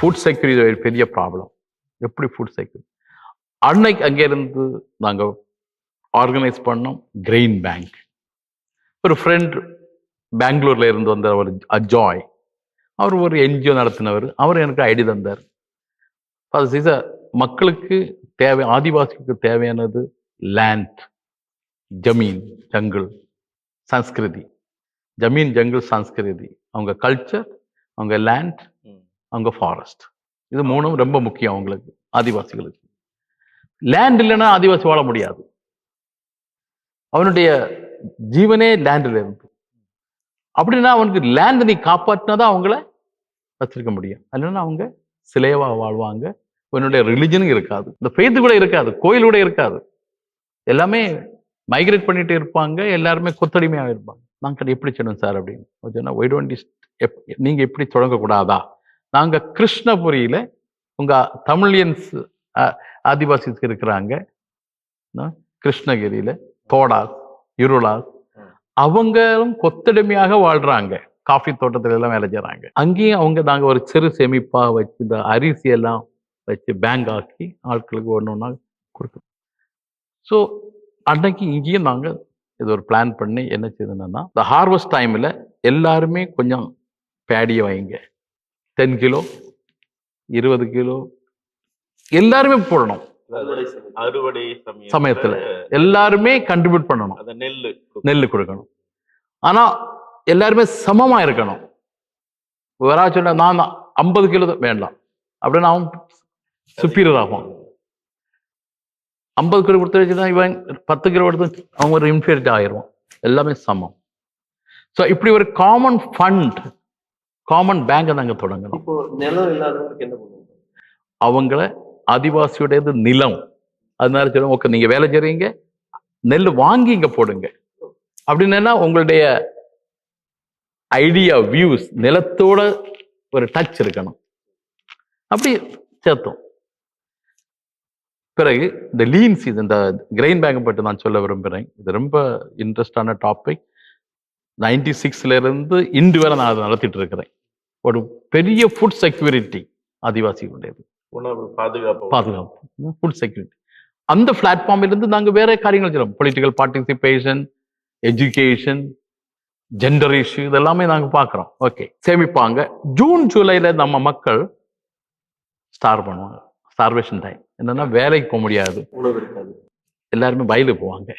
Food security ஒரு பெரிய problem எப்படி ஃபுட் செக்யூரிட்டி அன்னைக்கு அங்கேருந்து நாங்கள் ஆர்கனைஸ் பண்ணோம் கிரெயின் பேங்க் ஒரு ஃப்ரெண்ட் பெங்களூர்ல இருந்து வந்த ஒரு அஜாய் அவர் ஒரு என்ஜிஓ நடத்தினவர் அவர் எனக்கு ஐடி தந்தார். அது இஸ் மக்களுக்கு தேவை ஆதிவாசிக்கு தேவையானது லேண்ட் ஜமீன் ஜங்கிள் சன்ஸ்கிருதி ஜமீன் ஜங்கிள் சன்ஸ்கிருதி அவங்க கல்ச்சர் அவங்க லேண்ட் ம். அவங்க ஃபாரஸ்ட் இது மூணும் ரொம்ப முக்கியம் அவங்களுக்கு ஆதிவாசிகளுக்கு. லேண்ட் இல்லைன்னா ஆதிவாசி வாழ முடியாது. அவனுடைய ஜீவனே லேண்டில் இருந்து. அப்படின்னா அவனுக்கு லேண்ட் நீ காப்பாற்றினாதான் அவங்கள வச்சிருக்க முடியும். இல்லைன்னா அவங்க சிலைவா வாழ்வாங்க. உன்னுடைய ரிலிஜனும் இருக்காது. இந்த ஃபெய்த்து கூட இருக்காது. கோயில் கூட இருக்காது. எல்லாமே மைக்ரேட் பண்ணிட்டு இருப்பாங்க. எல்லாருமே கொத்தடிமையாக இருப்பாங்க. நாங்கள் எப்படி செய்யணும் சார் அப்படின்னு. சொன்னா ஒய் டோன்ட் நீங்க எப்படி தொடங்கக்கூடாதா? நாங்க கிருஷ்ணபுரியில உங்க தமிழியன்ஸ் ஆதிவாசிஸ் இருக்கிறாங்க. கிருஷ்ணகிரியில தோடாஸ் இருளாஸ். அவங்களும் கொத்தடிமையாக வாழ்றாங்க. காஃபி தோட்டத்துல எல்லாம் வேலை செய்றாங்க. அங்கேயும் அவங்க நாங்க ஒரு சிறு சேமிப்பா வச்சு இந்த அரிசி எல்லாம் வச்சு பேங்க் ஆக்கி ஆட்களுக்கு ஒன்று ஒன்றா கொடுக்கணும் ஸோ அன்னைக்கு இங்கேயும் நாங்க இது ஒரு பிளான் பண்ணி என்ன செய்யணும்னா இந்த ஹார்வெஸ்ட் டைம்ல எல்லாருமே கொஞ்சம் பேடியை வைங்க. டென் கிலோ இருபது கிலோ எல்லாருமே போடணும். அறுவடை சமயத்துல. எல்லாருமே கண்ட்ரிபியூட் பண்ணணும். அந்த நெல்லு நெல் கொடுக்கணும். ஆனா எல்லாருமே சமமா இருக்கணும். வேறா சொன்னா நான் ஐம்பது கிலோ வேண்டாம். அப்படின்னு அவன் சுப்பீரியர் ஆகும் ஐம்பது கிலோ கொடுத்து வச்சுன்னா இவன் பத்து கிலோ கொடுத்து அவன் ஒரு இன்ஃபீரியட் ஆயிரும் எல்லாமே சமம். ஸோ இப்படி ஒரு காமன் ஃபண்ட் காமன் பேங்கை நாங்கள் தொடங்கணும். இப்போ நிலம் இல்லாதவங்களுக்கு என்ன பண்ணுவோம் அவங்கள ஆதிவாசியுடையது நிலம். அதனால சொல்லுவோம் ஓகே நீங்க வேலை செய்றீங்க நெல் வாங்கி இங்க போடுங்க. அப்படின்னா உங்களுடைய ஐடியா வியூஸ் நிலத்தோட ஒரு டச் இருக்கணும். அப்படி சேர்த்தோம். பிறகு இந்த லீன் சீசன் இந்த கிரெயின் பேங்க் பற்றி நான் சொல்ல விரும்புகிறேன். இது ரொம்ப இன்ட்ரெஸ்டான டாபிக் நைன்டி சிக்ஸ்ல இருந்து இன்று வரை நான் அதை நடத்திட்டு இருக்கிறேன். ஒரு பெரிய ஃபுட் செக்யூரிட்டி ஆதிவாசிகளுடையது உணவு பாதுகாப்பு. பாதுகாப்பு. ஃபுட் செக்யூரிட்டி அந்த பிளாட்ஃபார்ம்ல இருந்து நாங்க வேற காரியங்கள் செய்யறோம் political participation education gender issue இதெல்லாமே நாங்க பார்க்குறோம் ஓகே சேமிப்பாங்க. ஜூன் ஜூலைல நம்ம மக்கள் ஸ்டார் பண்ணுவாங்க. ஸ்டார்வேஷன் டைம் என்னன்னா வேலைக்கு போக முடியாது. எல்லாருமே வயலுக்கு போவாங்க.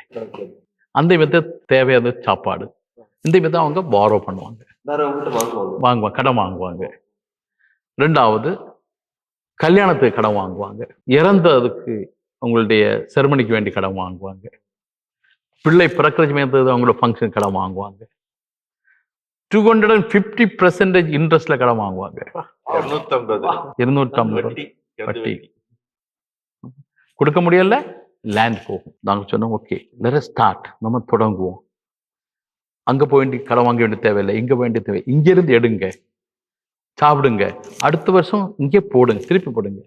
அந்த வித தேவையான சாப்பாடு. இந்த விதம் அவங்க பாரோ பண்ணுவாங்க. வாங்குவாங்க. கடன் வாங்குவாங்க. ரெண்டாவது கல்யாணத்துக்கு கடன் வாங்குவாங்க. இறந்ததுக்கு அவங்களுடைய செருமனிக்கு வேண்டி கடன் வாங்குவாங்க. பிள்ளை பிறக்கிற சமயத்துக்கு அவங்களோட ஃபங்க்ஷன் கடன் வாங்குவாங்க. Two hundred and fifty percentage இன்ட்ரெஸ்ட்ல கடன் வாங்குவாங்க. இருநூற்றம்பது. வட்டி கொடுக்க முடியல லேண்ட் போகும். நாங்க சொன்னோம் ஓகே லெட் ஸ்டார்ட் நம்ம தொடங்குவோம். அங்க போய் வேண்டி கடன் வாங்க வேண்டிய தேவையில்லை இங்க வேண்டிய தேவை இங்கிருந்து எடுங்க சாப்பிடுங்க அடுத்த வருஷம் இங்கே போடுங்க திருப்பி போடுங்க.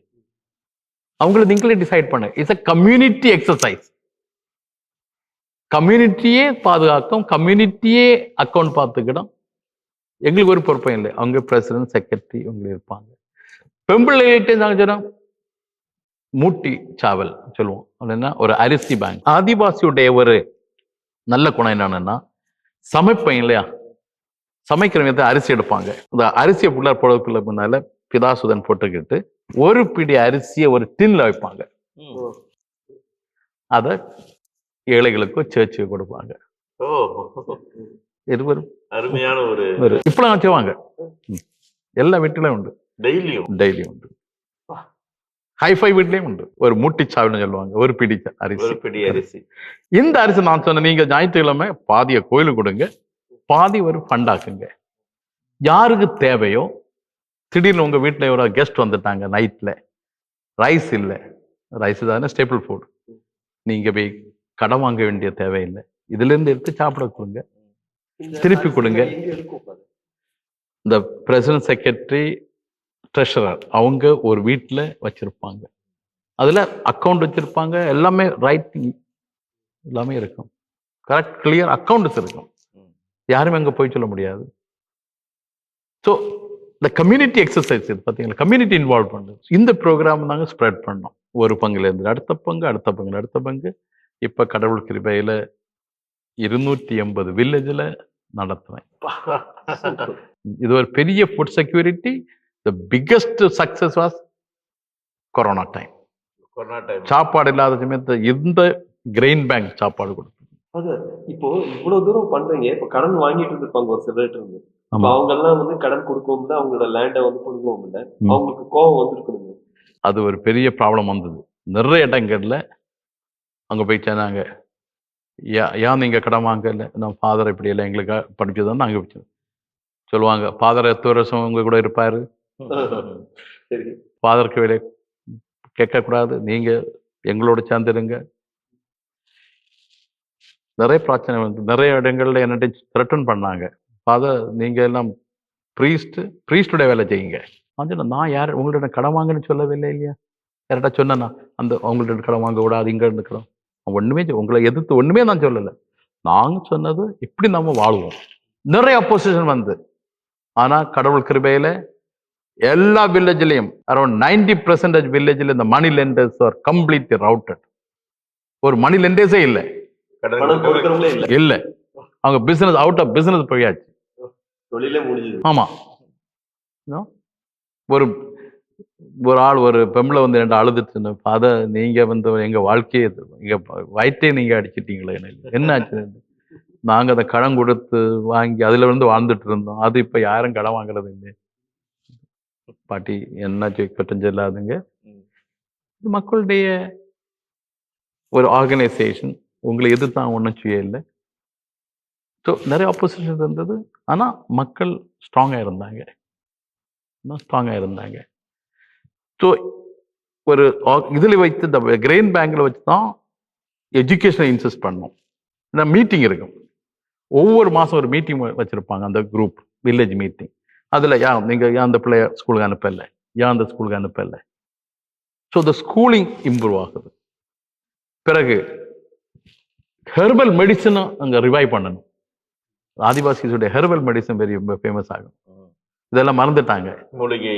அவங்கள நீங்களே டிசைட் பண்ணுங்க. இட்ஸ் அ கம்யூனிட்டி எக்ஸசைஸ் கம்யூனிட்டியே பாதுகாக்கும் கம்யூனிட்டியே அக்கௌண்ட் பார்த்துக்கிடும். எங்களுக்கு ஒரு பொறுப்பும் இல்லை. அவங்க பிரசிடன்ட் செக்ரட்டரி இவங்க இருப்பாங்க. பெம்பிள்ளைகிட்டே நாங்கள் சொன்னோம் மூட்டி சாவல் சொல்லுவோம். அப்படின்னா ஒரு அரிசி பேங்க் ஆதிவாசியுடைய ஒரு நல்ல குணம் என்னன்னா சமைப்பேன் இல்லையா? சமைக்கிற விதத்தை அரிசி எடுப்பாங்க. இந்த அரிசியை புள்ளார் போடுறதுக்குள்ள முன்னால பிதாசுதன் போட்டுக்கிட்டு ஒரு பிடி அரிசியை ஒரு டின்ல வைப்பாங்க. அதை ஏழைகளுக்கோ சேர்ச்சுக்கு கொடுப்பாங்க. ஒரு அருமையான ஒரு இப்பெல்லாம் வச்சுவாங்க. எல்லா வீட்டிலையும் உண்டு. டெய்லியும் டெய்லி உண்டு. ஹைஃபை வீட்லயும் உண்டு. ஒரு மூட்டிச்சாவின்னு சொல்லுவாங்க. ஒரு பிடி அரிசி. ஒரு பிடி அரிசி. இந்த அரிசி நான் சொன்ன நீங்க ஞாயிற்றுக்கிழமை பாதிய கோயிலுக்கு கொடுங்க பாதி ஒரு ஃபண்டாக்குங்க யாருக்கு தேவையோ திடீர்னு உங்க வீட்டுல ஒரு கெஸ்ட் வந்துட்டாங்க நைட்ல ரைஸ் இல்லை. ரைஸ் தானே ஸ்டேபிள் ஃபுட் நீங்க போய் கடன் வாங்க வேண்டிய தேவையில்லை. இதுல இருந்து எடுத்து சாப்பிட கொடுங்க. திருப்பி கொடுங்க. இந்த பிரசிடன்ட் செக்ரட்டரி ட்ரெஷரர் அவங்க ஒரு வீட்டில் வச்சிருப்பாங்க. அதுல அக்கவுண்ட் வச்சிருப்பாங்க. எல்லாமே ரைட்டிங் எல்லாமே இருக்கும். கரெக்ட் கிளியர் அக்கவுண்ட்ஸ் இருக்கும். யாருமே அங்க போய் சொல்ல முடியாது. ஸோ இந்த கம்யூனிட்டி எக்ஸசைஸ் இது பார்த்தீங்களா கம்யூனிட்டி இன்வால்வ் பண்ணுது. இந்த ப்ரோக்ராம் நாங்கள் ஸ்ப்ரெட் பண்ணோம். ஒரு பங்குல இருந்து அடுத்த பங்கு அடுத்த பங்கு அடுத்த பங்கு. இப்போ கடவுள் கிருபையில இருநூற்றி எண்பது வில்லேஜில் நடத்துவேன் இது ஒரு பெரிய food security the biggest success was corona time corona time சாப்பாடு இல்லாத சமயத்தை இந்த கிரெயின் பேங்க் சாப்பாடு கொடுத்தது. அது இப்போ இவ்வளவு தூரம் பண்றீங்க. இப்ப கடன் வாங்கிட்டு இருந்திருப்பாங்க ஒரு சிலர்கிட்ட இருந்து. இப்ப ஆமா. அவங்க எல்லாம் வந்து கடன் கொடுக்கவும் இல்லை அவங்களோட லேண்டை வந்து கொடுக்கவும் இல்லை. அவங்களுக்கு கோவம் வந்திருக்கணுங்க அது ஒரு பெரிய ப்ராப்ளம் வந்தது. நிறைய இடங்கள்ல அங்க போய் யா ஏன் நீங்க கடன் வாங்கல? நம்ம ஃபாதர் இப்படி எல்லாம் எங்களுக்கு படிச்சதுன்னு அங்கே போய் சொல்லுவாங்க ஃபாதர் எத்தனை வருஷம் உங்க கூட இருப்பாரு? சரி. ஃபாதர் வேலை கேட்கக்கூடாது. நீங்க எங்களோட சேர்ந்துருங்க. நிறைய பிரச்சனை வந்து நிறைய இடங்கள்ல என்னட்ட த்ரெட்டன் பண்ணாங்க. ஃபாதர் நீங்க எல்லாம் ப்ரீஸ்ட் ப்ரீஸ்டுடைய வேலை செய்யுங்க. நான் நான் யார் உங்கள்ட்ட கடன் வாங்கன்னு சொல்லவில்லை இல்லையா? யார்கிட்ட சொன்னேன்னா அந்த அவங்கள்ட்ட கடன் வாங்க கூடாது இங்க இருந்து கடன். ஒண்ணுமே உங்களை எதிர்த்து ஒண்ணுமே நான் சொல்லலை. நாங்கள் சொன்னது இப்படி நம்ம வாழ்வோம். நிறைய அப்போசிஷன் வந்து. ஆனா கடவுள் கிருபையில எல்லா வில்லேஜ்லயும் அரௌண்ட் நைன்டி பர்சன்டேஜ் வில்லேஜ்ல இந்த money lenders are complete routed ஒரு மணி லெண்டர்ஸே இல்லை. இல்ல. அவங்க பிசினஸ் அவுட் ஆஃப் பிசினஸ் போயாச்சு. ஆமா? ஒரு ஒரு ஆள் ஒரு பெம்பளை வந்து ரெண்டு அழுதுட்டு அதை நீங்க வந்து எங்க வாழ்க்கையை எங்க வயிற்றே நீங்க அடிச்சிட்டீங்களே. என்ன ஆச்சு? நாங்க அதை கடன் கொடுத்து வாங்கி அதுல வந்து வாழ்ந்துட்டு இருந்தோம். அது இப்ப யாரும் கடன் வாங்குறது இல்லை பாட்டி என்ன குற்றம் சொல்லாதுங்க. இது மக்களுடைய ஒரு ஆர்கனைசேஷன் உங்களை எதிர்த்தான் ஒன்றும் செய்ய இல்லை. ஸோ நிறைய ஆப்போசிஷன் இருந்தது. ஆனா மக்கள் ஸ்ட்ராங்கா இருந்தாங்க. இன்னும் ஸ்ட்ராங்கா இருந்தாங்க. ஸோ ஒரு இதுல வைத்து இந்த கிரெயின் பேங்க்ல வச்சு தான் எஜுகேஷனை இன்சிஸ்ட் பண்ணோம். இந்த மீட்டிங் இருக்கும். ஒவ்வொரு மாசம் ஒரு மீட்டிங் வச்சிருப்பாங்க அந்த குரூப் வில்லேஜ் மீட்டிங் அதுல யா நீங்க ஏன் அந்த பிள்ளைய ஸ்கூலுக்கு அனுப்பல. ஏன் அந்த ஸ்கூலுக்கு அனுப்பல. ஸோ the ஸ்கூலிங் இம்ப்ரூவ் ஆகுது. பிறகு ஹெர்பல் மெடிசனும் அங்க ரிவைவ் பண்ணணும். ஆதிவாசிஸுடைய ஹெர்பல் மெடிசன் வெரி ஃபேமஸ் ஆகும். இதெல்லாம் மறந்துட்டாங்க. மூலிகை.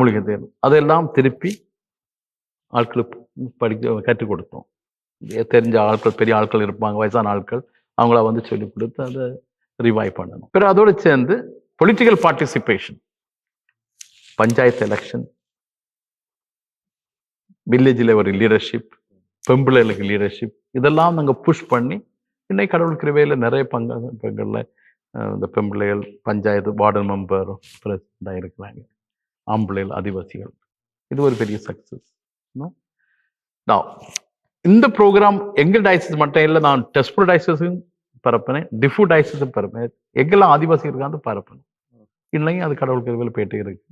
மூலிகை தேர்வு. அதெல்லாம் திருப்பி ஆட்களுக்கு படிக்க கற்றுக் கொடுத்தோம். தெரிஞ்ச ஆட்கள் பெரிய ஆட்கள் இருப்பாங்க வயசான ஆட்கள் அவங்கள வந்து சொல்லிக் கொடுத்து அதை ரிவைவ் பண்ணணும். பிறகு அதோடு சேர்ந்து பொலிட்டிக்கல் பார்ட்டிசிபேஷன் பஞ்சாயத்து எலெக்ஷன் வில்லேஜில் ஒரு லீடர்ஷிப் பெம்பிள்ளைகளுக்கு லீடர்ஷிப் இதெல்லாம் நாங்கள் புஷ் பண்ணி இன்னைக்கு கடவுள் கிருவையில் நிறைய பங்கு பங்களில் இந்த பெம்பிள்ளைகள் பஞ்சாயத்து வார்டு மெம்பர் பிரசிடண்டாக இருக்கிறாங்க. ஆம்பிள்ளைகள் ஆதிவாசிகள். இது ஒரு பெரிய சக்ஸஸ் இந்த ப்ரோக்ராம் எங்கள் டயசஸ் மட்டும் இல்லை நான் டெஸ்போ டயசஸும் பரப்பினேன். டிஃபு டயசஸும் பரப்பினேன். எங்கெல்லாம் ஆதிவாசி இருக்காந்து பரப்பினேன். இல்லைங்க அது கடவுள் கருவில் போயிட்டே இருக்கு.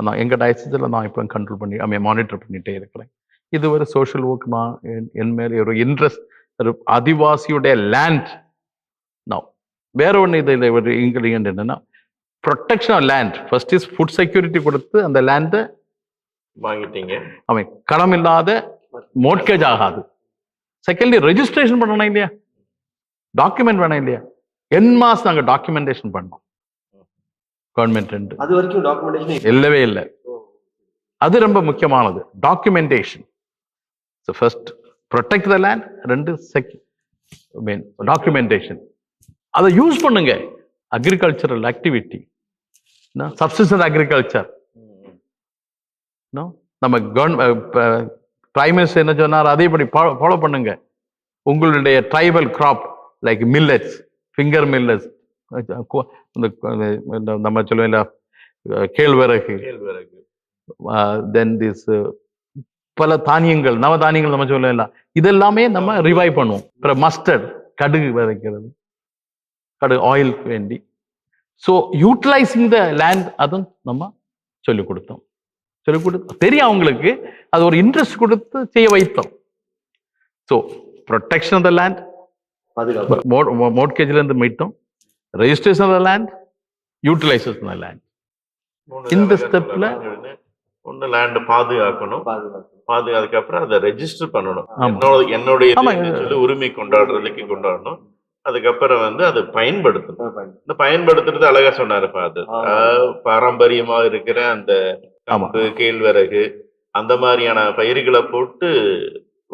அதான் எங்க டயசஸில் நான் இப்போ கண்ட்ரோல் பண்ணி ஐ மீன் மானிட்டர் பண்ணிட்டே இருக்கிறேன். இது ஒரு சோஷியல் ஒர்க் நான் என்- மேலே ஒரு இன்ட்ரெஸ்ட் ஒரு ஆதிவாசியுடைய லேண்ட் நான் வேற ஒன்று இது இது ஒரு இன்கிரீடியன்ட் என்னன்னா protection of land first is food security கொடுத்து அந்த லேண்டை வாங்கிட்டீங்க. அவன் கடன் இல்லாத மோட்கேஜ் ஆகாது. செகண்ட்லி ரெஜிஸ்ட்ரேஷன் பண்ணணும் இல்லையா? டாக்குமெண்ட் வேணும் இல்லையா? என் மாஸ் நாங்க டாக்குமெண்டேஷன் பண்ணோம். கவர்மெண்ட் அது வரைக்கும் டாக்குமெண்டேஷன் இல்லவே இல்லை. அது ரொம்ப முக்கியமானது. Documentation so first protect the land ரெண்டு செக் மீன் டாக்குமெண்டேஷன் அதை யூஸ் பண்ணுங்க. அக்ரிகல்ச்சரல் ஆக்டிவிட்டி சப்சிஸ்டன்ட் அக்ரிகல்ச்சர் நம்ம கவர்மெண்ட் பிரைம் மினிஸ்டர் என்ன சொன்னார்? அதேபடி ஃபாலோ பண்ணுங்க. உங்களுடைய tribal crop like millets finger millets இந்த நம்ம சொல்லுவோம்ல கேழ்வரகு. தென் திஸ் பல தானியங்கள் நவ தானியங்கள் நம்ம சொல்லலாம் இதெல்லாமே நம்ம ரிவைவ் பண்ணுவோம். அப்புறம் மஸ்டர்ட் கடுகு விதைக்கிறது. கடுகு ஆயில் வேண்டி. ஸோ யூட்டிலைசிங் த லேண்ட் அதுவும் நம்ம சொல்லிக் கொடுத்தோம். சொல்லிக் கொடுத்து தெரியும் அவங்களுக்கு அது ஒரு இன்ட்ரெஸ்ட் கொடுத்து செய்ய வைத்தோம். So protection of the land பாதுகாப்பு. மோட்கேஜ்ல இருந்து மீட்டோம். Registration of the land utilization of land இந்த சொல்லலாம். ஒண்ணு லேண்ட் பாதுகாக்கணும். அப்புறம் அதை ரெஜிஸ்டர் பண்ணணும். என்னுடைய உரிமை கொண்டாடுறதுக்கு கொண்டாடணும். அதுக்கப்புறம் வந்து அதை பயன்படுத்தணும். இந்த பயன்படுத்துறது அழகா சொன்னாரு ஃபாதர். ஆமா. பாரம்பரியமா இருக்கிற அந்த. கம்பு கேழ்வரகு அந்த மாதிரியான பயிர்களை போட்டு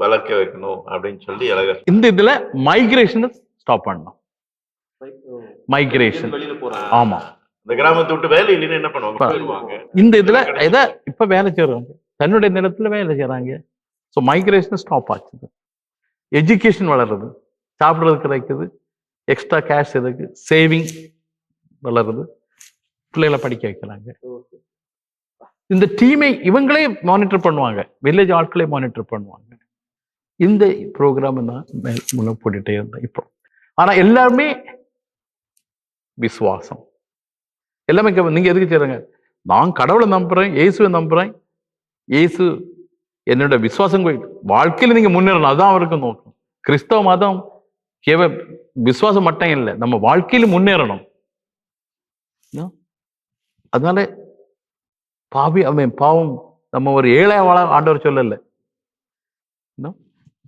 வளர்க்க வைக்கணும் அப்படின்னு சொல்லி அழகா. இந்த இதுல மைக்ரேஷனை ஸ்டாப் பண்ணணும். மைக்ரேஷன் வெளியில போறாங்க ஆமா. இந்த கிராமத்தை விட்டு வேலை இல்லைன்னு என்ன பண்ணுவாங்க? இந்த இதுல எதை இப்ப வேலை செய்யறாங்க? தன்னுடைய நிலத்துல வேலை செய்யறாங்க. ஸோ மைக்ரேஷன் ஸ்டாப் ஆச்சு எஜுகேஷன் வளருது. சாப்பிட்றது கிடைக்குது. எக்ஸ்ட்ரா கேஷ் இருக்கு சேவிங் வளருது. பிள்ளைகளை படிக்க வைக்கிறாங்க. இந்த டீமை இவங்களே மானிட்டர் பண்ணுவாங்க. வில்லேஜ் ஆட்களே மானிட்டர் பண்ணுவாங்க. இந்த ப்ரோக்ராம் நான் மேல் முன்ன போட்டுட்டே இருந்தேன் இப்போ. ஆனா எல்லாருமே விசுவாசம். எல்லாமே கேப்ப- எதுக்கு செய்றீங்க நான் கடவுளை நம்புகிறேன் இயேசுவை நம்புறேன். இயேசு என்னோட விசுவாசம் கோயில் வாழ்க்கையில நீங்க முன்னேறணும். அதுதான் அவருக்கு நோக்கம். கிறிஸ்தவ மதம் கேவ விசுவாசம் மட்டும் இல்லை நம்ம வாழ்க்கையில முன்னேறணும். அதனால பாவி அவன் பாவம் நம்ம ஒரு ஏழை வாழ ஆண்டவர் சொல்லலை. என்ன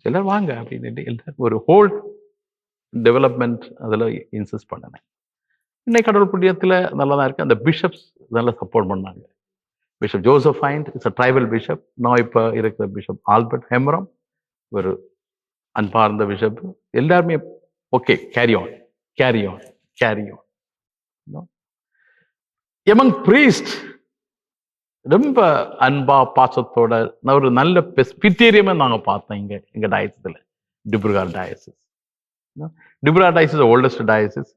எல்லாரும் வாங்க அப்படின்னு எல்லாரும் ஒரு ஹோல் டெவலப்மெண்ட் அதில் இன்சிஸ்ட் பண்ணினேன் இன்னைக்கு கடவுள் புண்ணியத்தில் நல்லா தான் இருக்கு. அந்த பிஷப்ஸ் நல்லா சப்போர்ட் பண்ணாங்க. Bishop Joseph find it's a tribal bishop நான் இப்போ இருக்கிற பிஷப் ஆல்பர்ட் ஹெம்ரம் ஒரு அன்பார்ந்த பிஷப் எல்லாருமே okay carry on carry on carry on among priest ரொம்ப அன்பா பாசத்தோட ஒரு நல்ல பெஸ்பிட்டேரியமே நாங்கள் பார்த்தோம் இங்க எங்க டயசஸில் Dibrugarh diocese Dibrugarh diocese oldest diocese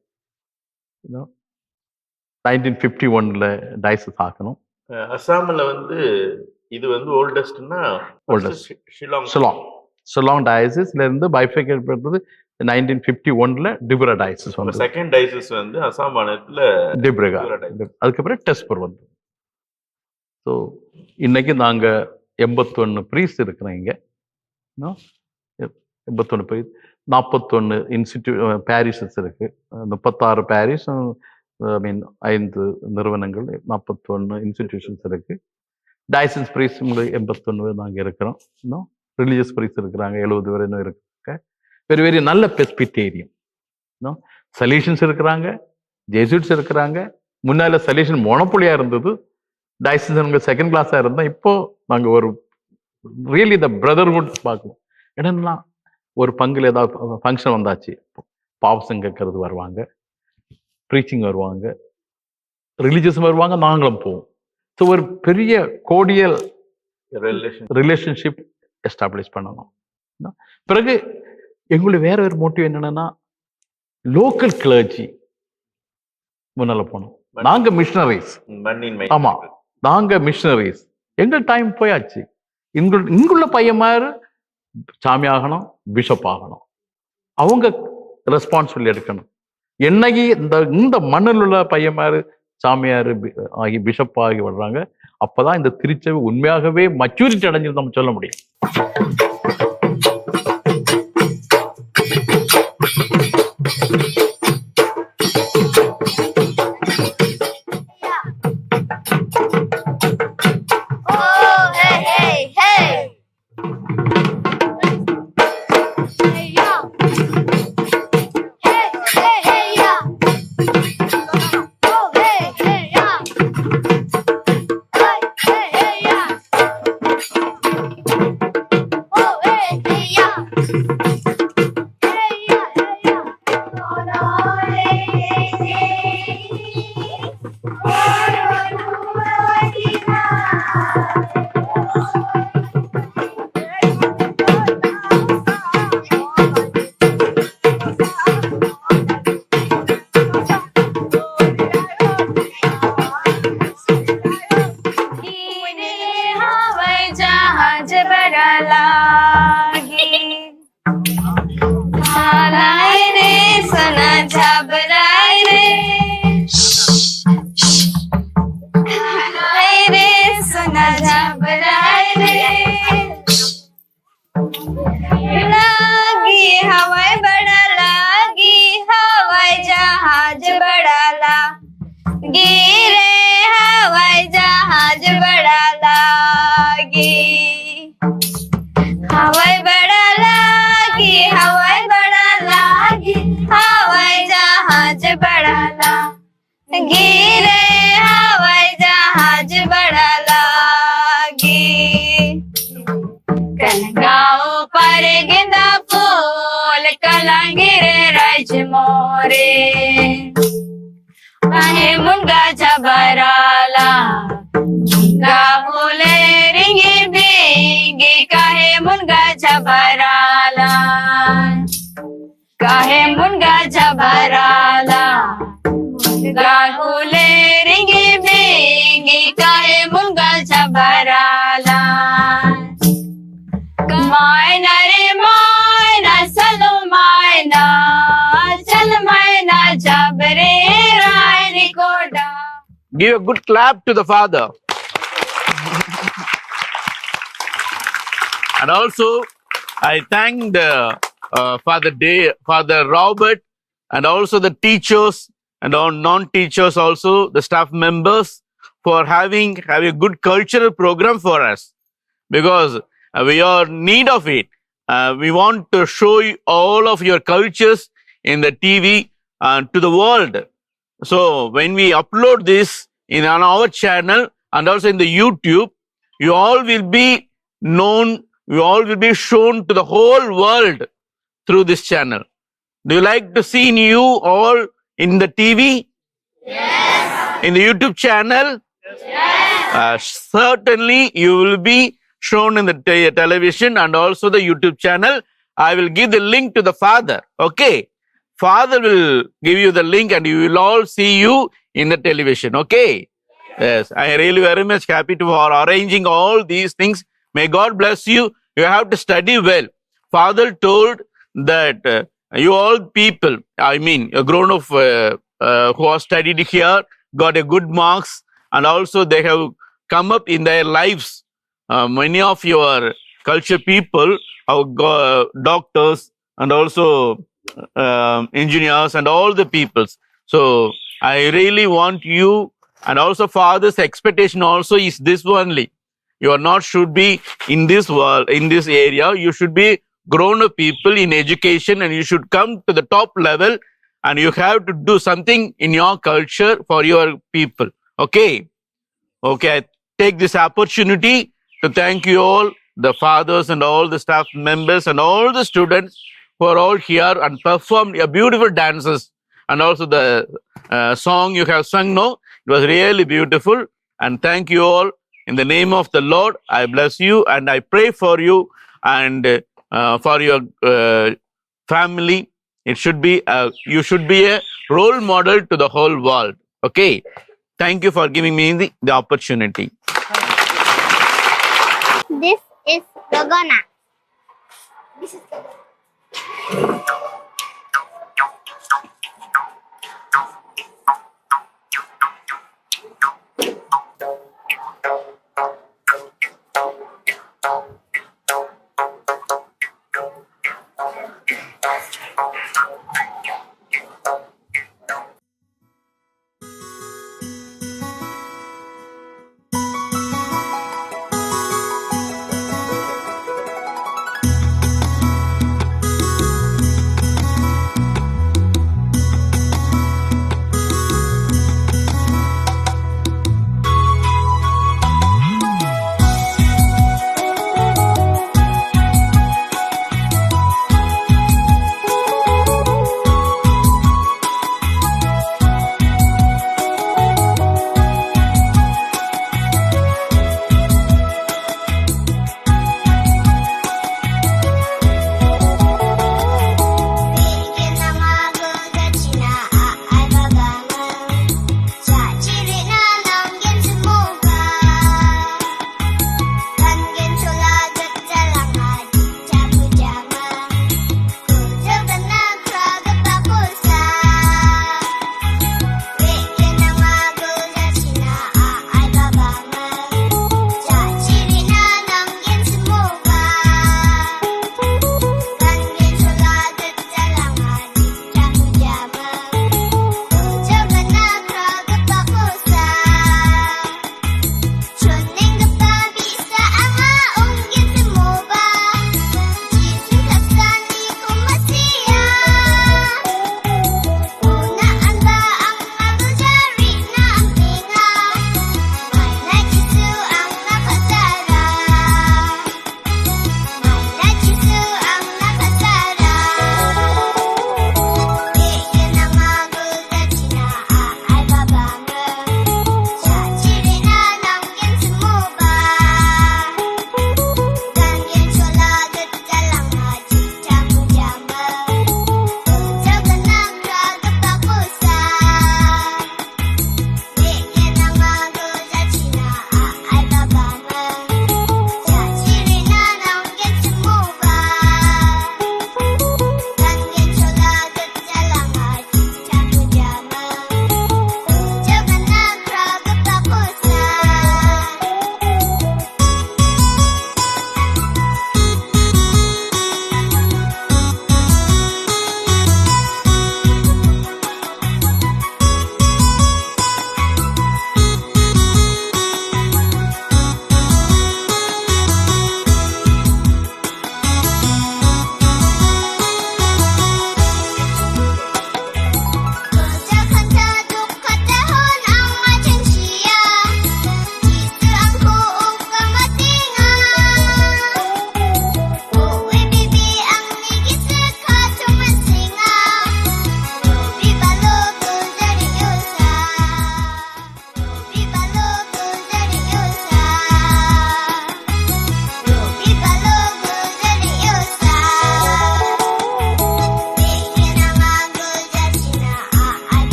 nineteen fifty ஒன்ல டயசஸ் ஆக்கணும். அஸ்ஸாம்ல வந்து இது வந்து ஓல்டஸ்ட்னா Oldest. ஷிலாங் சொலாங் சொலாங் டயசஸ்ல இருந்து பைஃபிகேட் பண்ணுறது நைன்டீன் ஃபிஃப்டி ஒன்ல டிபுரா டயசஸ் வந்து செகண்ட் டைசிஸ் வந்து அஸ்ஸாம் மாநிலத்துல டிப்ரகா. அதுக்கப்புறம் டெஸ்பர் வந்து ஸோ இன்னைக்கு நாங்கள் எண்பத்தொன்று ப்ரீஸ் இருக்கிறோம் இங்க. எண்பத்தொன்று ப்ரீஸ் நாற்பத்தொன்று இன்ஸ்டிடியூ பாரிஸஸ் இருக்குது முப்பத்தாறு பாரிஸ் ஐ மீன் ஐந்து நிறுவனங்கள் நாற்பத்தொன்று இன்ஸ்டிடியூஷன்ஸ் இருக்குது டயசன்ஸ் ப்ரீஸ் உங்களுக்கு எண்பத்தொன்னு நாங்கள் இருக்கிறோம். இன்னும் ரிலீஜியஸ் ப்ரீஸ் இருக்கிறாங்க எழுபது வரை இன்னும் இருக்காங்க. வெரி வெரி நல்ல பெஸ்பிட்டேரியம் இன்னும் சல்யூஷன்ஸ் இருக்கிறாங்க ஜெசூட்ஸ் இருக்கிறாங்க. முன்னால் சல்யூஷன் மொனப்புலியாக இருந்தது. டைசன்ஸ் செகண்ட் கிளாஸா இருந்தோம் இப்போ நாங்க ஒரு ரியலி த பிரதர்ஹுட் பார்க்கணும் என்னன்னா ஒரு பங்குல ஏதாவது ஃபங்க்ஷன் வந்தாச்சு. பாவசம் கேட்கறது வருவாங்க ப்ரீச்சிங் வருவாங்க ரிலீஜியஸ் வருவாங்க நாங்களும் போவோம். ஸோ ஒரு பெரிய கோடியல் ரிலேஷன் ரிலேஷன்ஷிப் எஸ்டாப்ளிஷ் பண்ணணும்? பிறகு எங்களுடைய வேற ஒரு மோட்டிவ் என்னன்னா லோக்கல் கிளர்ஜி முன்னால போனோம். நாங்க மிஷனரிஸ் ஆமா. நாங்கள் மிஷனரிஸ் எங்கள் டைம் போயாச்சு. இங்கு இங்குள்ள பையன் மாதிரி சாமி ஆகணும் பிஷப் ஆகணும். அவங்க ரெஸ்பான்சிபிலிட்டி எடுக்கணும். என்னைக்கு இந்த இந்த மண்ணில் உள்ள பையன் மாதிரி சாமியார் ஆகி பிஷப் ஆகி வர்றாங்க அப்பதான் இந்த திருச்சபை உண்மையாகவே மெச்சூரிட்டி அடைஞ்சது நம்ம சொல்ல முடியும். Oh, काहे मुनगा जबराला मुनगा बोले रिंगी बिंगी काहे मुनगा जबराला काहे मुनगा जबराला मुनगा बोले रिंगी बिंगी काहे मुनगा जबराला Give a good clap to the father. and also, I thank the uh, Father Day, Father Robert, and also the teachers and all non-teachers, also the staff members, for having having a good cultural program for us, because uh, we are need of it. Uh, we want to show you all of your cultures in the TV uh, to the world. So when we upload this in on our channel and also in the YouTube, you all will be known, you all will be shown to the whole world through this channel. Do you like to see you all in the TV? Yes. In the YouTube channel? Yes. Uh, certainly you will be shown in the te- television and also the YouTube channel. I will give the link to the father. Okay. Father will give you the link and you will all see you in the television. Okay. Yes. I really very much happy to for arranging all these things. May God bless you. You have to study well. Father told that uh, you all people, I mean, a grown up uh, uh, who have studied here, got a good marks, and also they have come up in their lives. Uh, many of your culture people got doctors and also um, engineers and all the peoples. So I really want you and also father's expectation also is this only. You are not should be in this world, in this area. You should be grown up people in education and you should come to the top level and you have to do something in your culture for your people. Okay. Okay. I take this opportunity to thank you all, the fathers and all the staff members and all the students who are all here and performed a beautiful dances and also the uh, song you have sung now. It was really beautiful. And thank you all. In the name of the Lord, I bless you and I pray for you and uh, for your uh, family. It should be, a, you should be a role model to the whole world. Okay. Thank you for giving me the, the opportunity. This is Gagana. え。